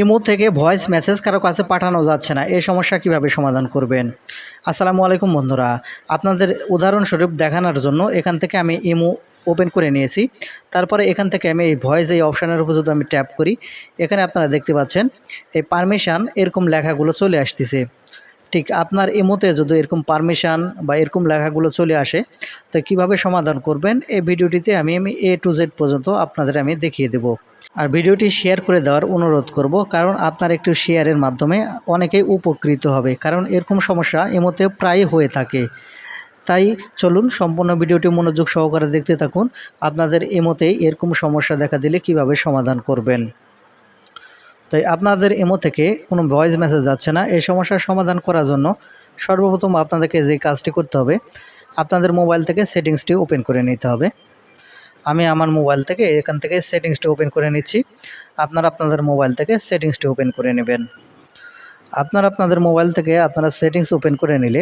Imo থেকে voice message কারও কাছে পাঠানো যাচ্ছে না। এই সমস্যা কীভাবে সমাধান করবেন? আসসালামু আলাইকুম বন্ধুরা, আপনাদের উদাহরণস্বরূপ দেখানোর জন্য এখান থেকে আমি ইমো ওপেন করে নিয়েছি। তারপরে এখান থেকে আমি এই ভয়েস এই অপশানের উপর যদি আমি ট্যাপ করি, এখানে আপনারা দেখতে পাচ্ছেন, এই পারমিশান এরকম লেখাগুলো চলে আসতেছে। ঠিক, আপনার ইমোতে যদি এরকম পারমিশন বা এরকম লেখাগুলো চলে আসে, তো কীভাবে সমাধান করবেন? এই ভিডিওটিতে আমি আমি এ টু জেড পর্যন্ত আপনাদের আমি দেখিয়ে দেব। আর ভিডিওটি শেয়ার করে দেওয়ার অনুরোধ করব, কারণ আপনার একটু শেয়ারের মাধ্যমে অনেকেই উপকৃত হবে, কারণ এরকম সমস্যা এমতে প্রায় হয়ে থাকে। তাই চলুন সম্পূর্ণ ভিডিওটি মনোযোগ সহকারে দেখতে থাকুন, আপনাদের এমতেই এরকম সমস্যা দেখা দিলে কীভাবে সমাধান করবেন। তাই আপনাদের এমো থেকে কোনো ভয়েস মেসেজ যাচ্ছে না। এই সমস্যার সমাধান করার জন্য সর্বপ্রথম আপনাদেরকে যে কাজটি করতে হবে, আপনাদের মোবাইল থেকে সেটিংসটি ওপেন করে নিতে হবে। আমি আমার মোবাইল থেকে এখান থেকে সেটিংসটি ওপেন করে নিচ্ছি। আপনারা আপনাদের মোবাইল থেকে সেটিংসটি ওপেন করে নেবেন। আপনারা আপনাদের মোবাইল থেকে আপনারা সেটিংস ওপেন করে নিলে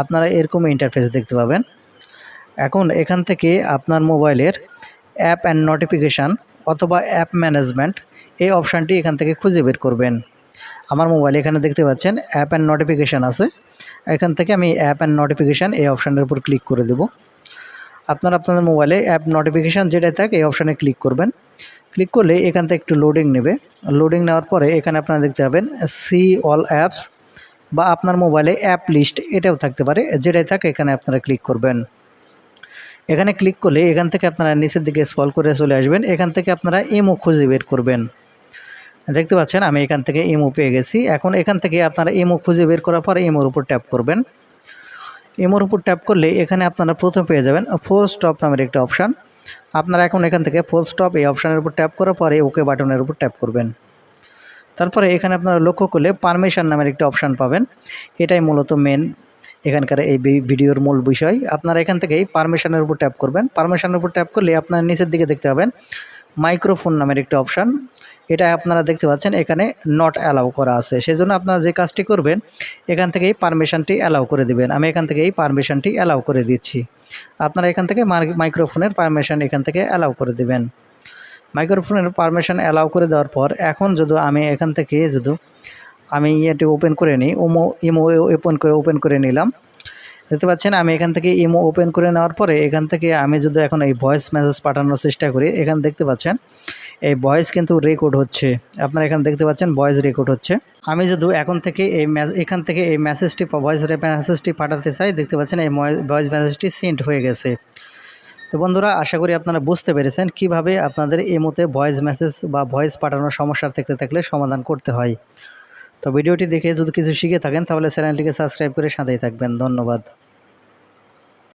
আপনারা এরকম ইন্টারফেস দেখতে পাবেন। এখন এখান থেকে আপনার মোবাইলের অ্যাপ অ্যান্ড নোটিফিকেশান অথবা অ্যাপ ম্যানেজমেন্ট এই অপশানটি এখান থেকে খুঁজে বের করবেন। আমার মোবাইলে এখানে দেখতে পাচ্ছেন অ্যাপ অ্যান্ড নোটিফিকেশান আছে। এখান থেকে আমি অ্যাপ অ্যান্ড নোটিফিকেশান এই অপশানের উপর ক্লিক করে দেব। আপনারা আপনাদের মোবাইলে অ্যাপ নোটিফিকেশান যেটাই থাকে, এই অপশানে ক্লিক করবেন। ক্লিক করলে এখান থেকে একটু লোডিং নেবে। লোডিং নেওয়ার পরে এখানে আপনারা দেখতে পাবেন সি অল অ্যাপস বা আপনার মোবাইলে অ্যাপ লিস্ট এটাও থাকতে পারে। যেটাই থাকে, এখানে আপনারা ক্লিক করবেন। এখানে ক্লিক করলে এখান থেকে আপনারা নিচের দিকে স্কল করে চলে আসবেন। এখান থেকে আপনারা ইমো খুঁজে বের করবেন। দেখতে পাচ্ছেন, আমি এখান থেকে ইমো পেয়ে গেছি। এখন এখান থেকে আপনারা ইমো খুঁজে বের করার পরে ইমোর উপর ট্যাপ করবেন। ইমোর উপর ট্যাপ করলে এখানে আপনারা প্রথম পেয়ে যাবেন ফোর স্টপ নামের একটা অপশান আপনারা এখন এখান থেকে ফোর স্টপ এই অপশানের উপর ট্যাপ করার পরে ওকে বাটনের উপর ট্যাপ করবেন। তারপরে এখানে আপনারা লক্ষ্য করলে পারমিশন নামের একটা অপশান পাবেন। এটাই মূলত মেন এখানকার এই ভিডিওর মূল বিষয়। আপনারা এখান থেকেই পারমিশনের উপর ট্যাপ করবেন। পারমিশনের উপর ট্যাপ করলে আপনার নিচের দিকে দেখতে পাবেন মাইক্রোফোন নামের একটা অপশান এটা আপনারা দেখতে পাচ্ছেন, এখানে নট অ্যালাউ করা আছে। সেজন্য আপনারা যে কাজটি করবেন, এখান থেকেই পারমিশনটি অ্যালাউ করে দিবেন। আমি এখান থেকে এই পারমিশনটি অ্যালাউ করে দিচ্ছি। আপনারা এখান থেকে মাইক্রোফোনের পারমিশন এখান থেকে অ্যালাউ করে দিবেন। মাইক্রোফোনের পারমিশন অ্যালাউ করে দেওয়ার পর, এখন যদি আমি এখান থেকে যদি আমি ইয়েটি ওপেন করে নিই। ওমো ইমো ওপেন করে ওপেন করে নিলাম। দেখতে পাচ্ছেন, আমি এখান থেকে ইমো ওপেন করে নেওয়ার পরে এখান থেকে আমি যদি এখন এই ভয়েস মেসেজ পাঠানোর চেষ্টা করি, এখানে দেখতে পাচ্ছেন, এই ভয়েস কিন্তু রেকর্ড হচ্ছে। আপনারা এখানে দেখতে পাচ্ছেন ভয়েস রেকর্ড হচ্ছে। আমি যদি এখন থেকে এই এখান থেকে এই মেসেজটি ভয়েস মেসেজটি পাঠাতে চাই, দেখতে পাচ্ছেন, এই ভয়েস মেসেজটি সেন্ড হয়ে গেছে। তো বন্ধুরা, আশা করি আপনারা বুঝতে পেরেছেন কীভাবে আপনাদের এই মতে ভয়েস মেসেজ বা ভয়েস পাঠানোর সমস্যা থেকে থাকলে সমাধান করতে হয়। তো ভিডিওটি দেখে যদি কিছু শিখে থাকেন তাহলে চ্যানেলটিকে সাবস্ক্রাইব করে সাথেই থাকবেন। ধন্যবাদ।